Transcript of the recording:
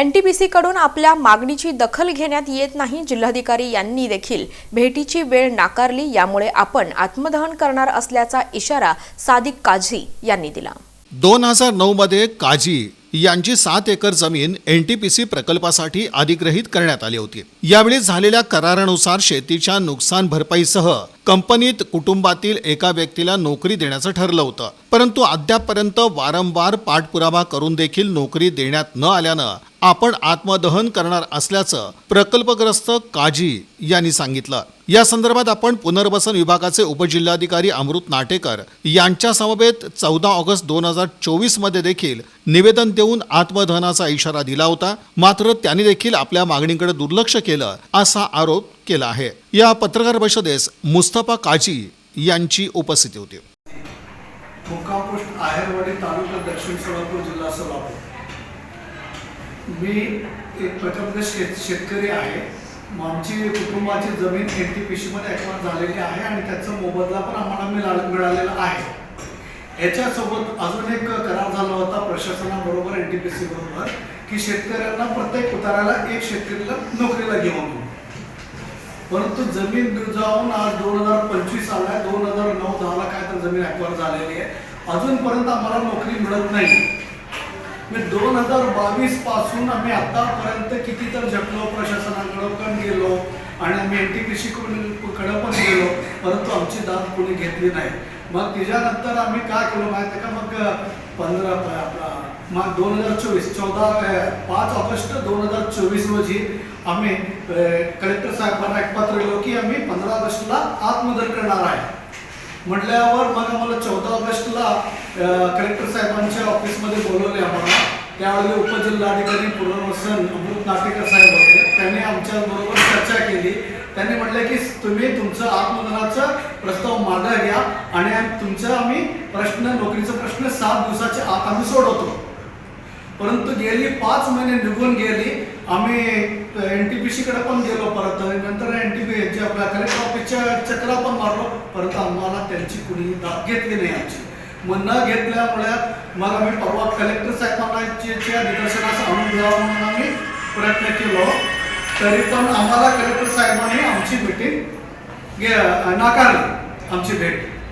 NTPC कडून आपल्या मागणीची दखल घेण्यात येत नाही जिल्हाधिकारी यांनी देखील भेटीची वेळ नाकारली यामुळे आपण आत्मदहन करणार असल्याचा इशारा सादिक काझी यांनी दिला. दोन हजार नऊ मध्ये यांची सात एकर जमीन एनटीपीसी प्रकल्पासाठी अधिग्रहित करण्यात आली होती. यावेळी झालेल्या करारानुसार शेतीच्या नुकसान भरपाईसह कंपनीत कुटुंबातील एका व्यक्तीला नोकरी देण्याचं ठरलं होतं. परंतु अद्यापपर्यंत वारंवार पाठपुरावा करून देखील नोकरी देण्यात न आल्यानं आपण आत्मदहन करणार असल्याचं प्रकल्पग्रस्त काजी यांनी सांगितलं. या संदर्भात आपण पुनर्वसन विभागाचे उपजिल्हाधिकारी अमृत नाटेकर यांच्या समवेत चौदा ऑगस्ट दोन हजार चोवीसमध्ये देखील निवेदन देऊन आत्मदहनाचा इशारा दिला होता. मात्र त्यांनी देखील आपल्या मागणीकडे दुर्लक्ष केलं असा आरोप केला आहे. या पत्रकार परिषदेस मुस्तफा काजी यांची उपस्थिती होती. आहेरवाडी तालुका दक्षिण सोलापूर जिल्हा सोलापूर. मी एक प्रकारचे शेत शेतकरी आहे. आमची कुटुंबाची जमीन एन टी पी सीमध्ये ॲक्वायर झालेली आहे आणि त्याचा मोबदला पण आम्हाला मिळा मिळालेला आहे. याच्यासोबत अजून एक करार झाला होता प्रशासनाबरोबर एन टी पी सी बरोबर की शेतकऱ्यांना प्रत्येक उताराला एक शेतकरीला नोकरीला घेऊन म्हणून परंतु जमीन जाऊन आज दोन हजार पंचवीस आलाय दोन हजार नऊ दहाला काय तर जमीन ॲक्वायर झालेली आहे. अजूनपर्यंत आम्हाला नोकरी मिळत नाही. मी दोन हजार बावीसपासून आम्ही आतापर्यंत किती तर झटलो प्रशासनाकडं पण गेलो आणि आम्ही एन टी पी सी पण गेलो परंतु आमची दाद कोणी घेतली नाही. मग त्याच्यानंतर आम्ही काय केलं माहिती का? मग पंधरा आपला मग दोन हजार चोवीस चौदा पाच ऑगस्ट दोन हजार चोवीस रोजी आम्ही कलेक्टर साहेबांना एक पत्र लिहिलो की आम्ही पंधरा ऑगस्टला आत्मदर करणार आहे. म्हटल्यावर मग आम्हाला चौदा ऑगस्टला कलेक्टर साहेबांच्या ऑफिसमध्ये बोलवले आम्हाला. त्यावेळेला उपजिल्हाधिकारी पुनर्वसन अमृत नाटेकर साहेब होते. त्यांनी आमच्या बरोबर चर्चा केली. त्यांनी की तुम्ही तुमचं आत्मदनाचा प्रस्ताव मागं घ्या आणि तुमचा आम्ही प्रश्न नोकरीचा प्रश्न सात दिवसाच्या आत आम्ही सोडवतो. परंतु गेली पाच महिने निघून गेली आम्ही एन टी पी सीकडे पण गेलो परत नंतर एन टी पी आपल्या कलेक्टर ऑफिसच्या चक्रा पण मारलो परत आम्हाला त्यांची कुणी दाद घेतली नाही आमची. मग न घेतल्यामुळे मग आम्ही परवा कलेक्टर साहेबांच्या निदर्शनास आणून द्यावा म्हणून आम्ही प्रयत्न केलो तरी पण आम्हाला कलेक्टर साहेब आमची मिटिंग नाकारली आमची भेट.